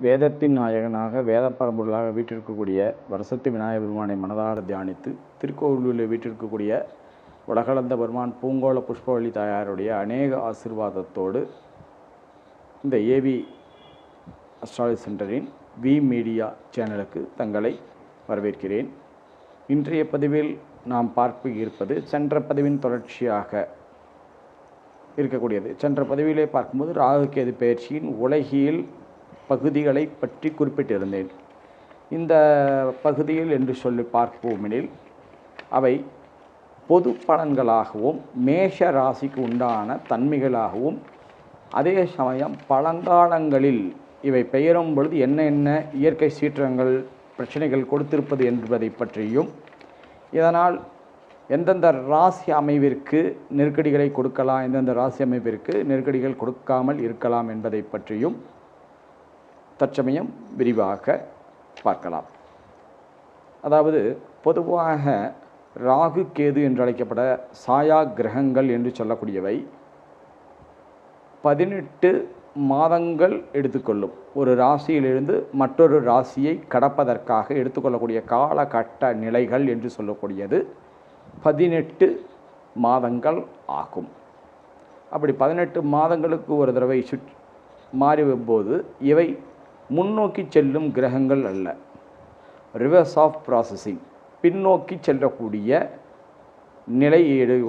வேதத்தின் நாயகனாக வேத பரம்பொருளாக வீட்டிருக்கக்கூடிய வருஷத்து விநாயகர் பெருமானை மனதார தியானித்து திருக்கோவிலூரில் வீட்டிற்கக்கூடிய உலகளந்த பெருமான் பூங்கோள புஷ்பவள்ளி தாயாருடைய அநேக ஆசீர்வாதத்தோடு இந்த ஏவி அஸ்ட்ராலஜி சென்டரின் வி மீடியா சேனலுக்கு தங்களை வரவேற்கிறேன். இன்றைய பதிவில் நாம் பார்க்க இருப்பது சென்ற பதிவின் தொடர்ச்சியாக இருக்கக்கூடியது. சென்ற பதிவிலே பார்க்கும்போது ராகுகேது பயிற்சியின் உலகியல் பகுதிகளை பற்றி குறிப்பிட்டிருந்தேன். இந்த பகுதியில் என்று சொல்லி பார்ப்போமெனில் அவை பொது பலன்களாகவும் மேஷ ராசிக்கு உண்டான தன்மைகளாகவும் அதே சமயம் பழங்காலங்களில் இவை பெயரும் பொழுது என்ன என்ன இயற்கை சீற்றங்கள் பிரச்சனைகள் கொடுத்திருப்பது என்பதை பற்றியும் இதனால் எந்தெந்த ராசி அமைவிற்கு நெருக்கடிகளை கொடுக்கலாம் எந்தெந்த ராசி அமைவிற்கு நெருக்கடிகள் கொடுக்காமல் இருக்கலாம் என்பதை பற்றியும் தற்சமயம் விரிவாக பார்க்கலாம். அதாவது பொதுவாக ராகு கேது என்று அழைக்கப்பட சாயா கிரகங்கள் என்று சொல்லக்கூடியவை பதினெட்டு மாதங்கள் எடுத்துக்கொள்ளும். ஒரு ராசியிலிருந்து மற்றொரு ராசியை கடப்பதற்காக எடுத்துக்கொள்ளக்கூடிய காலகட்ட நிலைகள் என்று சொல்லக்கூடியது பதினெட்டு மாதங்கள் ஆகும். அப்படி பதினெட்டு மாதங்களுக்கு ஒரு தடவை சுற் மாறி வரும்போது இவை முன்னோக்கி செல்லும் கிரகங்கள் அல்ல. ரிவர்ஸ் ஆஃப் ப்ராசஸிங் பின்னோக்கி செல்லக்கூடிய நிலை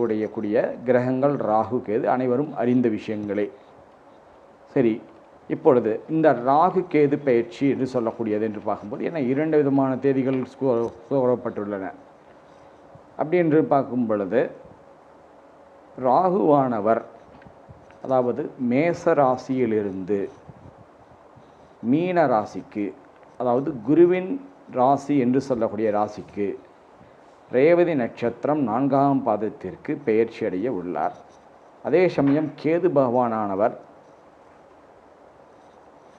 உடையக்கூடிய கிரகங்கள் ராகு கேது அனைவரும் அறிந்த விஷயங்களே. சரி இப்பொழுது இந்த ராகு கேது பயிற்சி என்று சொல்லக்கூடியது என்று பார்க்கும்போது ஏன்னா இரண்டு விதமான தேதிகள் கூறப்பட்டுள்ளன அப்படி என்று பார்க்கும் பொழுது ராகுவானவர் அதாவது மேச ராசியிலிருந்து மீன ராசிக்கு அதாவது குருவின் ராசி என்று சொல்லக்கூடிய ராசிக்கு ரேவதி நட்சத்திரம் நான்காம் பாதத்திற்கு பெயர்ச்சி அடைய உள்ளார். அதே சமயம் கேது பகவானானவர்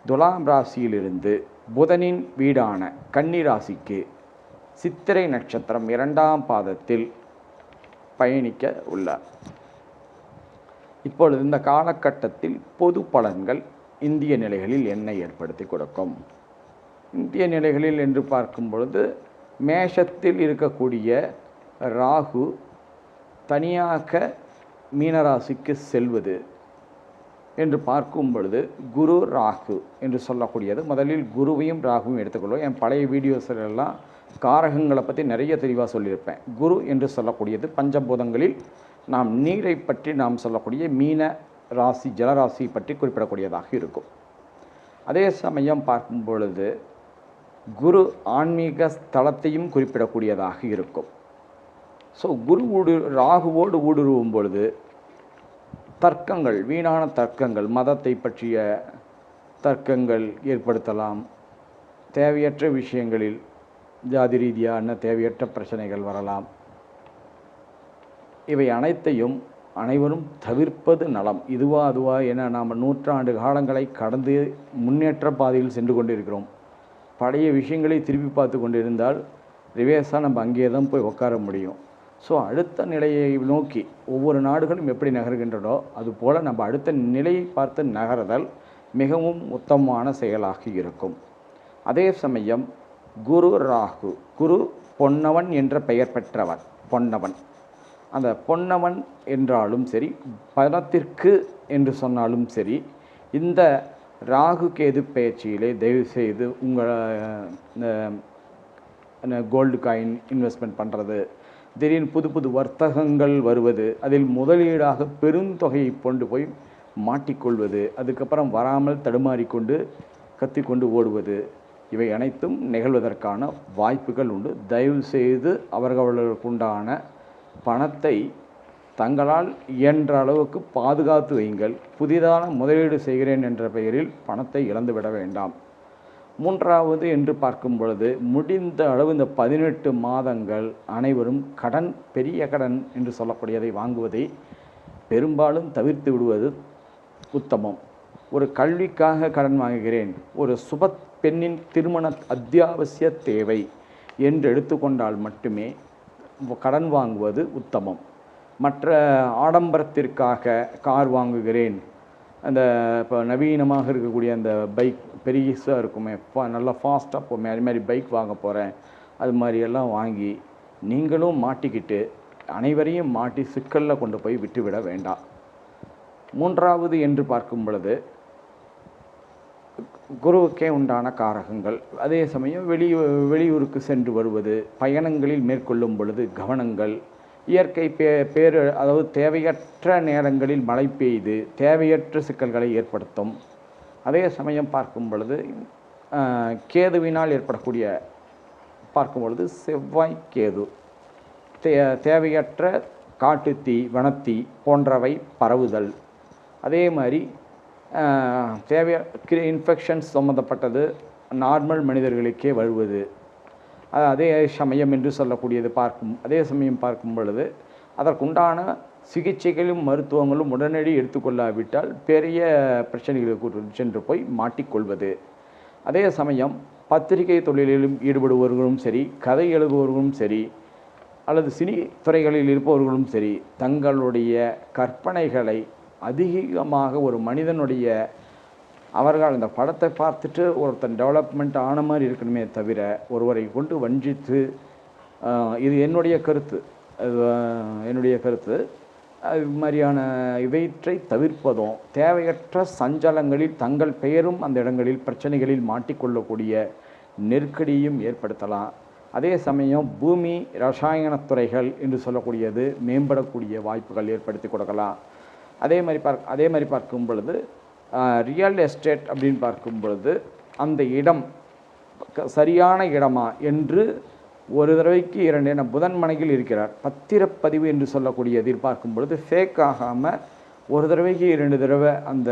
துலாம் ராசியிலிருந்து புதனின் வீடான கன்னி ராசிக்கு சித்திரை நட்சத்திரம் இரண்டாம் பாதத்தில் பயணிக்க உள்ளார். இப்பொழுது இந்த காலகட்டத்தில் பொது பலன்கள் இந்திய நிலைகளில் என்ன ஏற்படுத்தி கொடுக்கும். இந்திய நிலைகளில் என்று பார்க்கும் பொழுது மேஷத்தில் இருக்கக்கூடிய ராகு தனியாக மீனராசிக்கு செல்வது என்று பார்க்கும் பொழுது குரு ராகு என்று சொல்லக்கூடியது. முதலில் குருவையும் ராகுவையும் எடுத்துக்கொள்வோம். என் பழைய வீடியோஸ்லாம் காரகங்களை பற்றி நிறைய தெளிவாக சொல்லியிருப்பேன். குரு என்று சொல்லக்கூடியது பஞ்சபூதங்களில் நாம் நீரை பற்றி நாம் சொல்லக்கூடிய மீன ராசி ஜலராசி பற்றி குறிப்பிடக்கூடியதாக இருக்கும். அதே சமயம் பார்க்கும் பொழுது குரு ஆன்மீக ஸ்தலத்தையும் குறிப்பிடக்கூடியதாக இருக்கும். ஸோ குரு ஊடு ராகுவோடு ஊடுருவும் பொழுது தர்க்கங்கள் வீணான தர்க்கங்கள் மதத்தை பற்றிய தர்க்கங்கள் ஏற்படுத்தலாம். தேவையற்ற விஷயங்களில் ஜாதி ரீதியான தேவையற்ற பிரச்சனைகள் வரலாம். இவை அனைத்தையும் அனைவரும் தவிர்ப்பது நலம். இதுவா அதுவா என நாம் நூற்றாண்டு காலங்களை கடந்து முன்னேற்ற பாதையில் சென்று கொண்டிருக்கிறோம். பழைய விஷயங்களை திருப்பி பார்த்து கொண்டிருந்தால் ரிவேஸாக நம்ம அங்கே தான் போய் உட்கார முடியும். ஸோ அடுத்த நிலையை நோக்கி ஒவ்வொரு நாடுகளும் எப்படி நகர்கின்றனோ அதுபோல் நம்ம அடுத்த நிலையை பார்த்து நகர்தல் மிகவும் உத்தமமான செயலாக இருக்கும். அதே சமயம் குரு ராகு குரு பொன்னவன் என்ற பெயர் பெற்றவர் பொன்னவன். அந்த பொன்னவன் என்றாலும் சரி பணத்திற்கு என்று சொன்னாலும் சரி இந்த ராகு கேது பயிற்சியிலே தயவு செய்து இந்த கோல்டு காயின் இன்வெஸ்ட்மெண்ட் பண்ணுறது திடீர்னு புது புது வர்த்தகங்கள் வருவது அதில் முதலீடாக பெருந்தொகையை கொண்டு போய் மாட்டிக்கொள்வது அதுக்கப்புறம் வராமல் தடுமாறிக்கொண்டு கத்திக்கொண்டு ஓடுவது இவை அனைத்தும் நிகழ்வதற்கான வாய்ப்புகள் உண்டு. தயவு செய்து அவர்களுக்கு உண்டான பணத்தை தங்களால் இயன்ற அளவுக்கு பாதுகாத்து வையுங்கள். புதிதான முதலீடு செய்கிறேன் என்ற பெயரில் பணத்தை இழந்துவிட வேண்டாம். மூன்றாவது என்று பார்க்கும் பொழுது முடிந்த அளவு இந்த பதினெட்டு மாதங்கள் அனைவரும் கடன் பெரிய கடன் என்று சொல்லக்கூடியதை வாங்குவதை பெரும்பாலும் தவிர்த்து விடுவது உத்தமம். ஒரு கல்விக்காக கடன் வாங்குகிறேன். ஒரு சுப பெண்ணின் திருமண அத்தியாவசிய தேவை என்று எடுத்துக்கொண்டால் மட்டுமே கடன் வாங்குவது உத்தமம். மற்ற ஆடம்பரத்திற்காக கார் வாங்குகிறேன். அந்த இப்போ நவீனமாக இருக்கக்கூடிய அந்த பைக் பெரியசாக இருக்குமே ஃபா நல்லா ஃபாஸ்ட்டாக போமே அது மாதிரி பைக் வாங்க போகிறேன் அது மாதிரியெல்லாம் வாங்கி நீங்களும் மாட்டிக்கிட்டு அனைவரையும் மாட்டி சிக்கலில் கொண்டு போய் விட்டுவிட வேண்டாம். மூன்றாவது என்று பார்க்கும் பொழுது குருவுக்கே உண்டான காரகங்கள். அதே சமயம் வெளி வெளியூருக்கு சென்று வருவது பயணங்களில் மேற்கொள்ளும் பொழுது கவனங்கள் இயற்கை பே பேர் அதாவது தேவையற்ற நேரங்களில் மழை பெய்து தேவையற்ற சிக்கல்களை ஏற்படுத்தும். அதே சமயம் பார்க்கும் பொழுது கேதுவினால் ஏற்படக்கூடிய பார்க்கும் பொழுது செவ்வாய் கேது. தே தேவையற்ற காட்டுத்தீ வனத்தீ போன்றவை பரவுதல். அதே மாதிரி தேவைய இன்ஃபெக்ஷன்ஸ் சம்மந்தப்பட்டது நார்மல் மனிதர்களுக்கே வருவது அதே சமயம் என்று சொல்லக்கூடியது பார்க்கும் அதே சமயம் பார்க்கும் பொழுது அதற்குண்டான சிகிச்சைகளும் மருத்துவங்களும் உடனடி எடுத்துக்கொள்ளாவிட்டால் பெரிய பிரச்சனைகளுக்கு சென்று போய் மாட்டிக்கொள்வது. அதே சமயம் பத்திரிகை தொழிலிலும் ஈடுபடுபவர்களும் சரி கதை எழுதுபவர்களும் சரி அல்லது சினி துறைகளில் இருப்பவர்களும் சரி தங்களுடைய கற்பனைகளை அதிகமாக ஒரு மனிதனுடைய அவர்கள் அந்த படத்தை பார்த்துட்டு ஒருத்தன் டெவலப்மெண்ட் ஆன மாதிரி இருக்கணுமே தவிர ஒருவரை கொண்டு வஞ்சித்து இது என்னுடைய கருத்து. என்னுடைய கருத்து. இது மாதிரியான இவற்றை தவிர்ப்பதும் தேவையற்ற சஞ்சலங்களில் தங்கள் பெயரும் அந்த இடங்களில் பிரச்சனைகளில் மாட்டிக்கொள்ளக்கூடிய நெருக்கடியும் ஏற்படுத்தலாம். அதே சமயம் பூமி ரசாயனத் துறைகள் என்று சொல்லக்கூடியது மேம்படக்கூடிய வாய்ப்புகள் ஏற்படுத்தி கொடுக்கலாம். அதே மாதிரி பார்க்க அதே மாதிரி பார்க்கும் பொழுது ரியல் எஸ்டேட் அப்படின்னு பார்க்கும் பொழுது அந்த இடம் க- சரியான இடமா என்று ஒரு தடவைக்கு இரண்டு என புதன் மனையில் இருக்கிறார். பத்திரப்பதிவு என்று சொல்லக்கூடிய பார்க்கும் பொழுது ஃபேக் ஆகாமல் ஒரு தடவைக்கு இரண்டு தடவை அந்த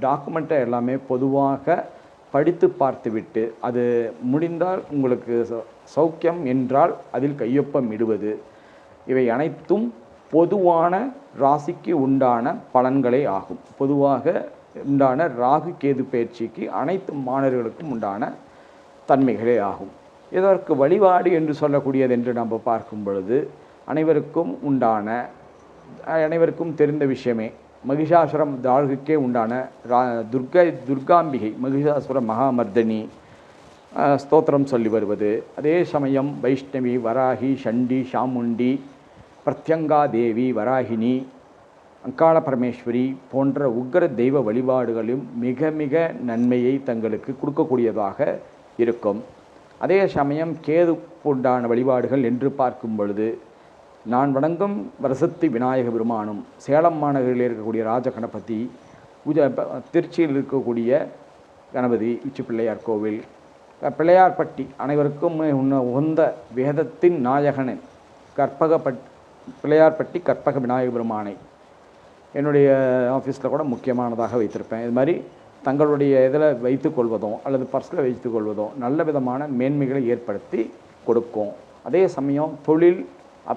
டாக்குமெண்ட்டை எல்லாமே பொதுவாக படித்து பார்த்துவிட்டு அது முடிந்தால் உங்களுக்கு சௌக்கியம் என்றால் அதில் கையொப்பம் இடுவது. இவை அனைத்தும் பொதுவான ராசிக்கு உண்டான பலன்களே ஆகும். பொதுவாக உண்டான ராகு கேது பயிற்சிக்கு அனைத்து மாணவர்களுக்கும் உண்டான தன்மைகளே ஆகும். இதற்கு வழிபாடு என்று சொல்லக்கூடியது என்று நம்ம பார்க்கும் பொழுது அனைவருக்கும் உண்டான அனைவருக்கும் தெரிந்த விஷயமே மகிஷாசுரம் தாழ்குக்கே உண்டான ரா துர்கா துர்காம்பிகை மகிஷாசுர மகாமர்தனி ஸ்தோத்திரம் சொல்லி வருவது. அதே சமயம் வைஷ்ணவி வராகி சண்டி சாமுண்டி பிரத்யங்கா தேவி வராகினி அங்காள பரமேஸ்வரி போன்ற உக்ர தெய்வ வழிபாடுகளும் மிக மிக நன்மையை தங்களுக்கு கொடுக்கக்கூடியதாக இருக்கும். அதே சமயம் கேது உண்டான வழிபாடுகள் என்று பார்க்கும் பொழுது நான் வணங்கும் வரசத்தி விநாயக பெருமானும் சேலம் மாநகரில் இருக்கக்கூடிய ராஜகணபதி உஜ ப- திருச்சியில் இருக்கக்கூடிய கணபதி உச்சி பிள்ளையார் கோவில் பிள்ளையார்பட்டி அனைவருக்கும் உன்ன உகந்த வேதத்தின் நாயகனின் கற்பகப்பட் பிள்ளையார்பட்டி கற்பக விநாயக பெருமானை. என்னுடைய ஆஃபீஸில் கூட முக்கியமானதாக வைத்திருப்பேன். இது மாதிரி தங்களுடைய இதில் வைத்துக்கொள்வதோ அல்லது பர்ஸில் வைத்துக்கொள்வதோ நல்ல விதமான மேன்மைகளை ஏற்படுத்தி கொடுக்கும். அதே சமயம் தொழில்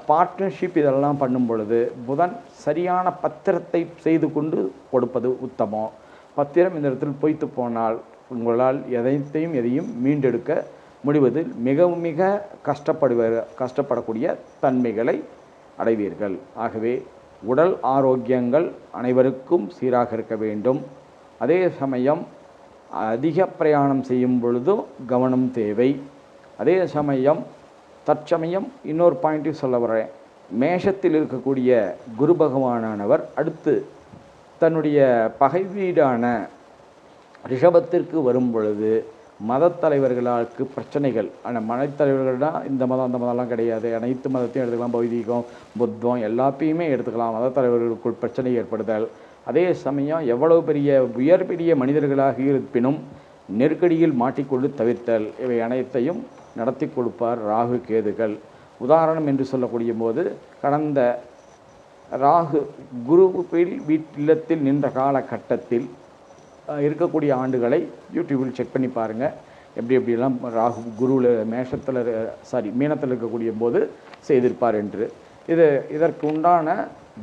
பார்ட்னர்ஷிப் இதெல்லாம் பண்ணும் பொழுது புதன் சரியான பத்திரத்தை செய்து கொண்டு கொடுப்பது உத்தமம். பத்திரம் இந்த இடத்தில் பொய்த்து போனால் உங்களால் எதைத்தையும் எதையும் மீண்டெடுக்க முடிவதில் மிக மிக கஷ்டப்படுவ கஷ்டப்படக்கூடிய தன்மைகளை அடைவீர்கள். ஆகவே உடல் ஆரோக்கியங்கள் அனைவருக்கும் சீராக இருக்க வேண்டும். அதே சமயம் அதிக பிரயாணம் செய்யும் பொழுதும் கவனம் தேவை. அதே சமயம் தற்சமயம் இன்னொரு பாயிண்ட்டையும் சொல்ல வரேன். மேஷத்தில் இருக்கக்கூடிய குரு பகவானானவர் அடுத்து தன்னுடைய பகை வீடான ரிஷபத்திற்கு வரும் பொழுது மதத்தலைவர்களுக்கு பிரச்சனைகள். ஆனால் மதத்தலைவர்கள்னா இந்த மதம் அந்த மதம்லாம் கிடையாது. அனைத்து மதத்தையும் எடுத்துக்கலாம். பௌதீகம் புத்தம் எல்லாத்தையுமே எடுத்துக்கலாம். மதத்தலைவர்களுக்குள் பிரச்சனை ஏற்படுதல். அதே சமயம் எவ்வளவு பெரிய உயர் பெரிய மனிதர்களாக இருப்பினும் நெருக்கடியில் மாட்டிக்கொண்டு தவிர்த்தல். இவை அனைத்தையும் நடத்தி கொடுப்பார் ராகு கேதுகள் உதாரணம் என்று சொல்லக்கூடிய போது கடந்த ராகு குருவில் வீட்டிலத்தில் நின்ற காலகட்டத்தில் இருக்கக்கூடிய ஆண்டுகளை யூடியூப்பில் செக் பண்ணி பாருங்கள் எப்படி எப்படியெல்லாம் ராகு குருவில் மேஷத்தில் சாரி மீனத்தில் இருக்கக்கூடிய போது செய்திருப்பார் என்று. இது இதற்கு உண்டான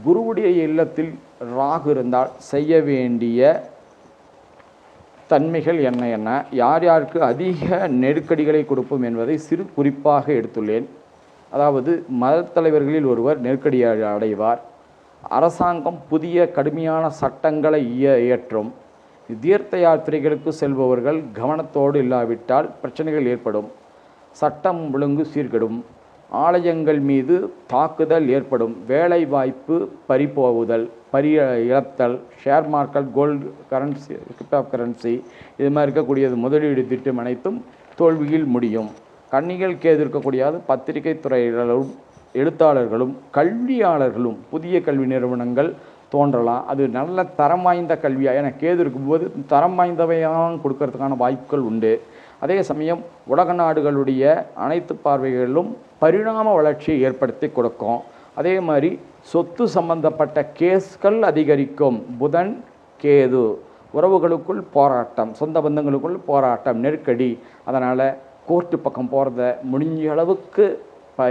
குருவுடைய இல்லத்தில் ராகு இருந்தால் செய்ய வேண்டிய தன்மைகள் என்ன என்ன யார் யாருக்கு அதிக நெருக்கடிகளை கொடுப்போம் என்பதை சிறு குறிப்பாக எடுத்துள்ளேன். அதாவது மதத்தலைவர்களில் ஒருவர் நெருக்கடி அடைவார். அரசாங்கம் புதிய கடுமையான சட்டங்களை இய இயற்றும். தீர்த்த யாத்திரைகளுக்கு செல்பவர்கள் கவனத்தோடு இல்லாவிட்டால் பிரச்சனைகள் ஏற்படும். சட்டம் ஒழுங்கு சீர்கெடும். ஆலயங்கள் மீது தாக்குதல் ஏற்படும். வேலை வாய்ப்பு பறிபோகுதல் பறி இழத்தல் share market gold currency crypto currency இது மாதிரி இருக்கக்கூடியது முதலீடு திட்டம் அனைத்தும் தோல்வியில் முடியும். கண்ணிகள் கேது இருக்கக்கூடியது பத்திரிகை துறையினரும் எழுத்தாளர்களும் கல்வியாளர்களும் புதிய கல்வி நிறுவனங்கள் தோன்றலாம். அது நல்ல தரம் வாய்ந்த கல்வியாக ஏன்னா கேது இருக்கும்போது தரம் வாய்ந்தவையாக கொடுக்கறதுக்கான வாய்ப்புகள் உண்டு. அதே சமயம் உலக நாடுகளுடைய அனைத்து பார்வைகளிலும் பரிணாம வளர்ச்சியை ஏற்படுத்தி கொடுக்கும். அதே மாதிரி சொத்து சம்பந்தப்பட்ட கேஸ்கள் அதிகரிக்கும். புதன் கேது. உறவுகளுக்குள் போராட்டம் சொந்த பந்தங்களுக்குள் போராட்டம் நெருக்கடி. அதனால் கோர்ட்டு பக்கம் போகிறத முடிஞ்ச அளவுக்கு ப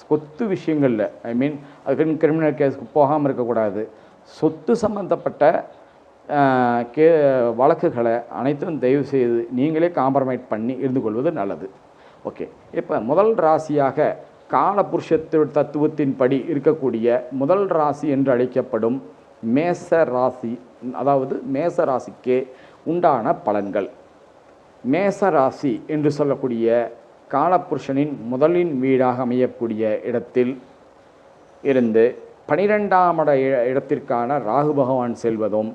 சொத்து விஷயங்களில் ஐ மீன் அதுக்குன்னு கிரிமினல் கேஸுக்கு போகாமல் இருக்கக்கூடாது. சொத்து சம்பந்தப்பட்ட கே வழக்குகளை அனைத்தும் தயவு செய்து நீங்களே காம்ப்ரமைட் பண்ணி இருந்து கொள்வது நல்லது. ஓகே. இப்போ முதல் ராசியாக காலபுருஷ தத்துவத்தின் தத்துவத்தின்படி இருக்கக்கூடிய முதல் ராசி என்று அழைக்கப்படும் மேச ராசி அதாவது மேச ராசிக்கே உண்டான பலன்கள். மேச ராசி என்று சொல்லக்கூடிய காலபுருஷனின் முதலின் வீடாக அமையக்கூடிய இடத்தில் இருந்து பனிரெண்டாம் இட இடத்திற்கான ராகு பகவான் செல்வதும்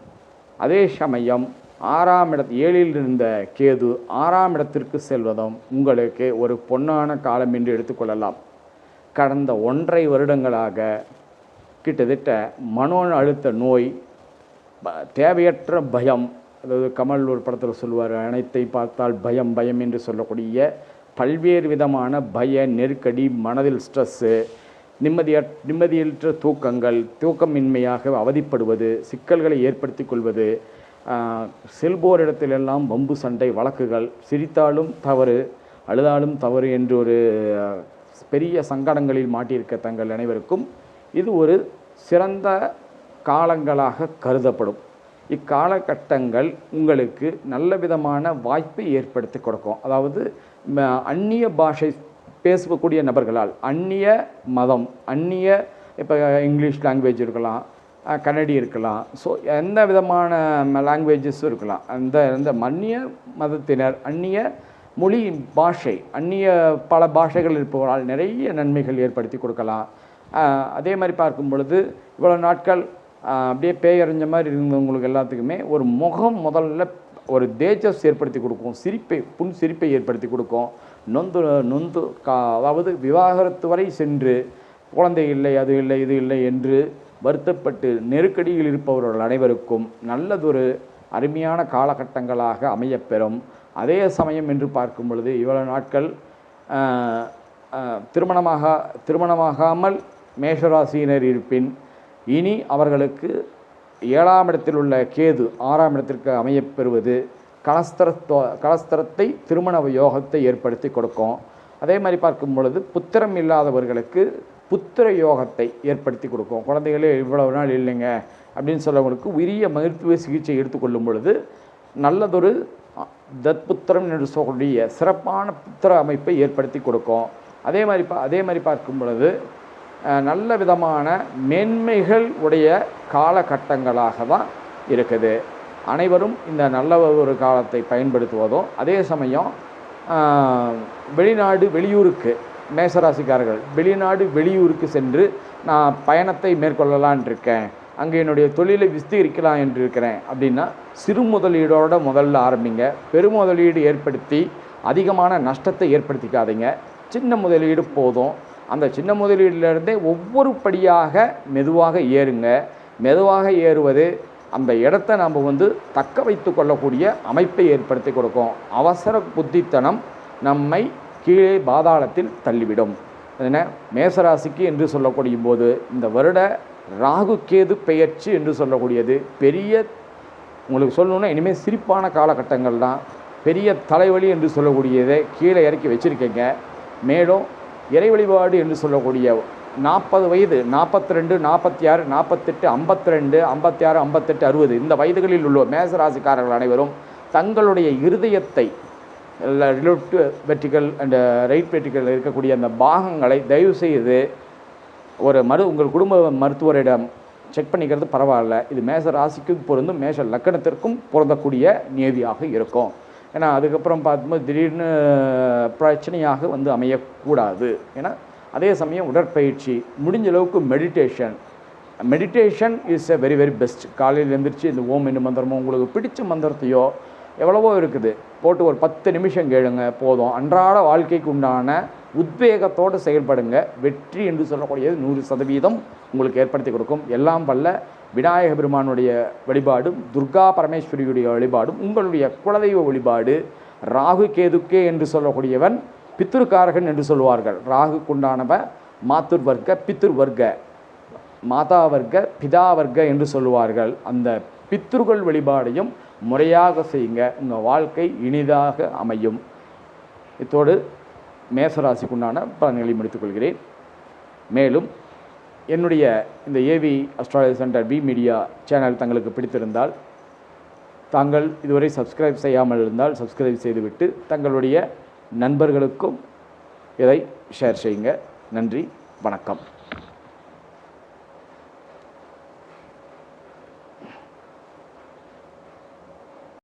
அதே சமயம் ஆறாம் இட ஏழில் இருந்த கேது ஆறாம் இடத்திற்கு செல்வதும் உங்களுக்கு ஒரு பொன்னான காலம் என்று எடுத்துக்கொள்ளலாம் கடந்த ஒன்றரை வருடங்களாக கிட்டத்தட்ட மனோ அழுத்த நோய் தேவையற்ற பயம் அதாவது கமல் ஒரு படத்தில் சொல்லுவார் அனைத்தை பார்த்தால் பயம் பயம் என்று சொல்லக்கூடிய பல்வேறு விதமான பய நெருக்கடி மனதில் ஸ்ட்ரெஸ்ஸு நிம்மதிய நிம்மதியற்ற தூக்கங்கள் தூக்கமின்மையாக அவதிப்படுவது சிக்கல்களை ஏற்படுத்தி கொள்வது செல்போரிடத்திலெல்லாம் வம்பு சண்டை வழக்குகள் சிரித்தாலும் தவறு அழுதாலும் தவறு என்று ஒரு பெரிய சங்கடங்களில் மாட்டியிருக்க தங்கள் அனைவருக்கும் இது ஒரு சிறந்த காலங்களாக கருதப்படும். இக்காலகட்டங்கள் உங்களுக்கு நல்ல விதமான வாய்ப்பை ஏற்படுத்தி கொடுக்கும். அதாவது அந்நிய பாஷை பேசக்கூடிய நபர்களால் அந்நிய மதம் அந்நிய இப்போ இங்கிலீஷ் லாங்குவேஜ் இருக்கலாம் கன்னடி இருக்கலாம். ஸோ எந்த விதமான லாங்குவேஜஸும் இருக்கலாம். அந்த அந்த அந்நிய மதத்தினர் அந்நிய மொழி பாஷை அந்நிய பல பாஷைகள் இருப்பவரால் நிறைய நன்மைகள் ஏற்படுத்தி கொடுக்கலாம். அதே மாதிரி பார்க்கும் பொழுது இவ்வளோ நாட்கள் அப்படியே பேயறிஞ்ச மாதிரி இருந்தவங்களுக்கு எல்லாத்துக்குமே ஒரு முகம் முதல்ல ஒரு தேஜஸ் ஏற்படுத்தி கொடுக்கும். சிரிப்பை புன் சிரிப்பை ஏற்படுத்தி கொடுக்கும். நொந்து நொந்து கா அதாவது விவாகரத்து வரை சென்று குழந்தை இல்லை அது இல்லை இது இல்லை என்று வருத்தப்பட்டு நெருக்கடியில் இருப்பவர்கள் அனைவருக்கும் நல்லதொரு அருமையான காலகட்டங்களாக அமையப்பெறும். அதே சமயம் என்று பார்க்கும் பொழுது இவ்வளவு நாட்கள் திருமணமாக திருமணமாகாமல் மேஷராசியினர் இருப்பின் இனி அவர்களுக்கு ஏழாம் இடத்தில் உள்ள கேது ஆறாம் இடத்திற்கு அமையப்பெறுவது கலஸ்தரத்தோ கலஸ்தரத்தை திருமண யோகத்தை ஏற்படுத்தி கொடுக்கும். அதே மாதிரி பார்க்கும் பொழுது புத்திரம் இல்லாதவர்களுக்கு புத்திர யோகத்தை ஏற்படுத்தி கொடுக்கும். குழந்தைகளே இவ்வளவு நாள் இல்லைங்க அப்படின்னு சொல்லவங்களுக்கு உரிய மருத்துவ சிகிச்சை எடுத்துக்கொள்ளும் பொழுது நல்லதொரு தத்புத்திரம் என்று சொல்லக்கூடிய சிறப்பான புத்திர அமைப்பை ஏற்படுத்தி கொடுக்கும். அதே மாதிரி பா அதே மாதிரி பார்க்கும் பொழுது நல்ல விதமான மேன்மைகள் உடைய காலகட்டங்களாக தான் இருக்குது. அனைவரும் இந்த நல்ல ஒரு காலத்தை பயன்படுத்துவதோ அதே சமயம் வெளிநாடு வெளியூருக்கு மேசராசிக்காரர்கள் வெளிநாடு வெளியூருக்கு சென்று நான் பயணத்தை மேற்கொள்ளலான் இருக்கேன். அங்கே என்னுடைய தொழிலை விஸ்தீரிக்கலாம் என்று இருக்கிறேன். அப்படின்னா சிறு முதலீடோட முதல்ல ஆரம்பிங்க. பெருமுதலீடு ஏற்படுத்தி அதிகமான நஷ்டத்தை ஏற்படுத்திக்காதீங்க. சின்ன முதலீடு போதும். அந்த சின்ன முதலீடுலேருந்தே ஒவ்வொரு படியாக மெதுவாக ஏறுங்க. மெதுவாக ஏறுவது அந்த இடத்த நம்ம வந்து தக்க வைத்து கொள்ளக்கூடிய அமைப்பை ஏற்படுத்தி கொடுக்கும். அவசர புத்தித்தனம் நம்மை கீழே பாதாளத்தில் தள்ளிவிடும். என்ன? மேசராசிக்கு என்று சொல்லக்கூடிய போது இந்த வருட ராகு கேது பெயர்ச்சி என்று சொல்லக்கூடியது. பெரிய உங்களுக்கு சொல்லணுன்னா இனிமேல் சிரிப்பான காலகட்டங்கள் தான். பெரிய தலைவலி என்று சொல்லக்கூடியதை கீழே இறக்கி வச்சுருக்கீங்க. மேலும் இறை வழிபாடு என்று சொல்லக்கூடிய நாற்பது வயது நாற்பத்தி ரெண்டு நாற்பத்தி ஆறு நாற்பத்தெட்டு ஐம்பத்தி ரெண்டு ஐம்பத்தி ஆறு ஐம்பத்தெட்டு அறுபது. இந்த வயதுகளில் உள்ள மேசராசிக்காரர்கள் அனைவரும் தங்களுடைய இருதயத்தை லெஃப்ட் வெர்டிக்கல் அண்ட் ரைட் வெற்றிகள் இருக்கக்கூடிய அந்த பாகங்களை தயவு செய்து ஒரு மரு உங்கள் குடும்ப மருத்துவரிடம் செக் பண்ணிக்கிறது பரவாயில்ல. இது மேச ராசிக்கும் பொருந்தும் மேஷ லக்கணத்திற்கும் பொருந்தக்கூடிய நியதியாக இருக்கும். ஏன்னா அதுக்கப்புறம் பார்க்கும்போது திடீர்னு பிரச்சனையாக வந்து அமையக்கூடாது. ஏன்னா அதே சமயம் உடற்பயிற்சி முடிஞ்ச அளவுக்கு meditation meditation is a very very best காலையில் எழுந்திரிச்சு இந்த ஓம் என்ன மந்திரமோ உங்களுக்கு பிடிச்ச மந்திரத்தையோ எவ்வளவோ இருக்குது. போட்டு ஒரு பத்து நிமிஷம் கேளுங்க போதும். அன்றாட வாழ்க்கைக்கு உண்டான உத்வேகத்தோடு செயல்படுங்க. வெற்றி என்று சொல்லக்கூடியது நூறு சதவீதம் உங்களுக்கு ஏற்படுத்தி கொடுக்கும். எல்லாம் வல்ல விநாயக பெருமானுடைய வழிபாடும் துர்கா பரமேஸ்வரியுடைய வழிபாடும் உங்களுடைய குலதெய்வ வழிபாடு ராகு கேதுக்கே என்று சொல்லக்கூடியவன் பித்திருக்காரகன் என்று சொல்வார்கள் ராகுக்குண்டானவ மாத்துர் வர்க்க பித்ரு வர்க்க மாதா வர்க்க பிதா வர்க்க என்று சொல்லுவார்கள். அந்த பித்ருகள் வழிபாடையும் முறையாக செய்யுங்க. உங்கள் வாழ்க்கை இனிதாக அமையும். இத்தோடு மேசராசிக்குண்டான பலன்களை முடித்துக்கொள்கிறேன். மேலும் என்னுடைய இந்த AV astrology center B media channel தங்களுக்கு பிடித்திருந்தால் தாங்கள் இதுவரை சப்ஸ்கிரைப் செய்யாமல் இருந்தால் சப்ஸ்கிரைப் செய்துவிட்டு தங்களுடைய நண்பர்களுக்கும் இதை ஷேர் செய்யுங்க. நன்றி வணக்கம்.